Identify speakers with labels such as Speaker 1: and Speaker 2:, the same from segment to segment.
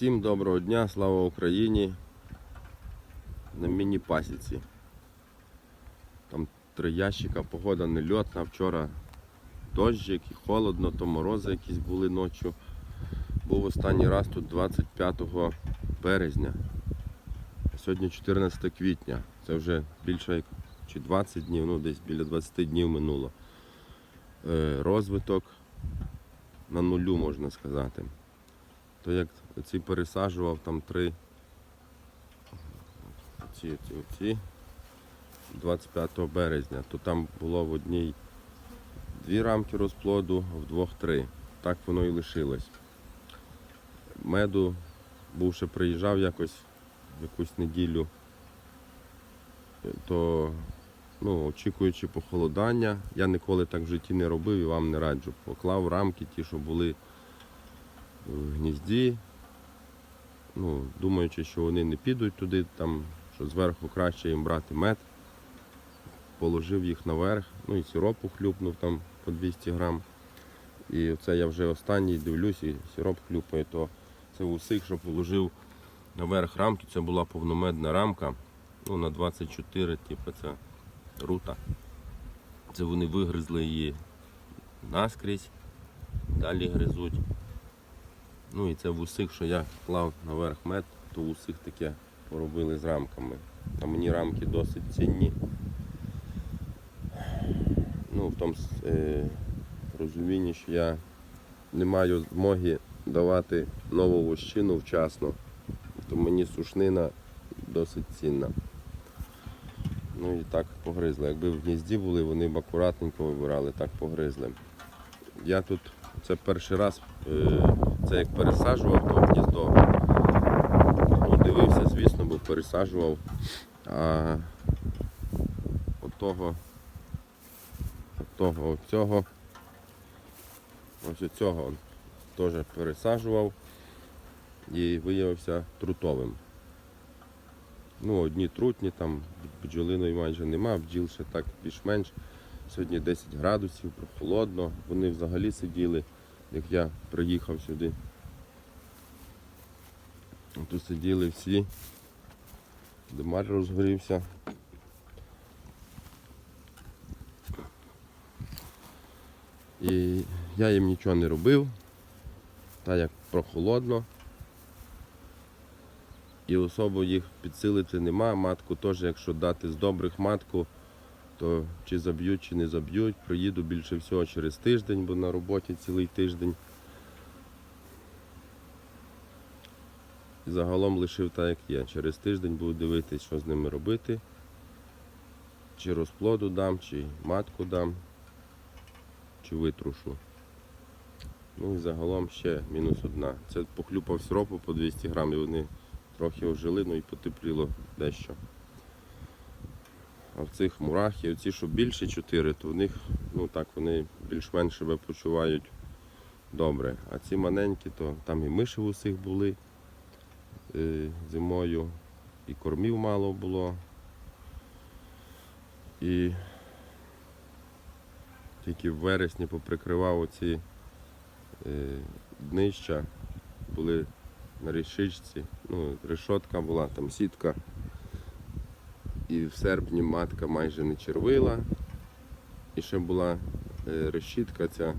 Speaker 1: Всім доброго дня, слава Україні. На міні-пасіці. Там три ящика, погода нельотна. Вчора дощик і холодно, то морози якісь були ночі. Був останній раз тут 25 березня. Сьогодні 14 квітня. Це вже більше як чи 20 днів, ну десь біля 20 днів минуло. Е, розвиток на нулю, можна сказати. То як ці пересаджував там три ці, ці, ці 25 березня, то там було в одній дві рамки розплоду, в двох три. Так воно і лишилось. Меду був ще приїжджав якось в якусь неділю, то ну, очікуючи похолодання, я ніколи так в житті не робив і вам не раджу. Поклав рамки ті, що були в гнізді, ну, думаючи, що вони не підуть туди, там, що зверху краще їм брати мед. Положив їх наверх, ну і сиропу хлюпнув там по 200 грам. І це я вже останній дивлюсь, і сироп хлюпає, то це усіх, що положив наверх рамки, це була повномедна рамка. Ну, на 24, типу, це рута. Це вони вигризли її наскрізь, далі гризуть. Ну і це в усіх, що я клав наверх мед, то в усіх таке поробили з рамками. А мені рамки досить цінні. Ну, в тому е, розумінні, що я не маю змоги давати нову вощину вчасно, то мені сушнина досить цінна. Ну і так погризли. Якби в гнізді були, вони б акуратненько вибирали, так погризли. Я тут це перший раз, е, це як пересаджував то гніздо. Ну, дивився, звісно, бо пересаджував. А от того, от ось от теж пересаджував і виявився трутовим. Ну, одні трутні, там бджолиної майже нема, бджіл ще так більш-менш. Сьогодні 10 градусів, прохолодно. Вони взагалі сиділи, як я приїхав сюди. Тут сиділи всі. Димар розгорівся. І я їм нічого не робив, та як прохолодно. І особо їх підсилити нема. Матку теж, якщо дати з добрих матку, то чи заб'ють, чи не заб'ють. Проїду більше всього через тиждень, бо на роботі цілий тиждень. Загалом лишив так, як є. Через тиждень буду дивитися, що з ними робити. Чи розплоду дам, чи матку дам, чи витрушу. Ну і загалом ще мінус одна. Це похлюпав сиропу по 200 грам і вони трохи ожили, ну і потепліло дещо. А в цих мурахі, оці, що більше 4, то в них ну так вони більш-менш себе почувають добре. А ці маленькі, то там і миші в усіх були е, зимою, і кормів мало було. І тільки в вересні поприкривав оці е, днища, були на решичці, ну, решотка була, там сітка. І в серпні матка майже не червила. І ще була е, решітка ця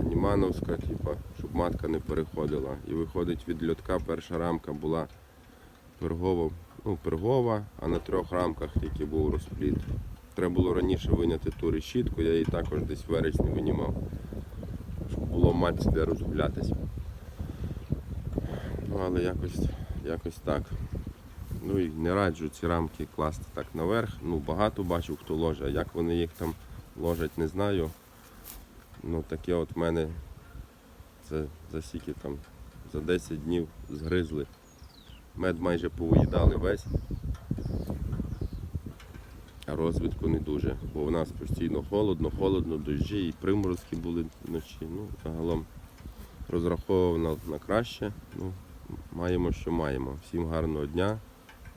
Speaker 1: анімановська, типа, щоб матка не переходила. І виходить від льотка перша рамка була пергова, ну, пергова, а на трьох рамках тільки був розпліт. Треба було раніше виняти ту решітку, я її також десь в вересні винімав, щоб було матці де розгулятись. Ну, але якось, якось так. Ну і не раджу ці рамки класти так наверх. Ну, багато бачив, хто а як вони їх там ложать, не знаю. Ну, таке от в мене це за скільки там, за 10 днів згризли. Мед майже повиїдали весь. А розвитку не дуже, бо в нас постійно холодно, холодно, дощі і приморозки були вночі. Ну, загалом розраховував на, на краще. Ну, маємо, що маємо. Всім гарного дня.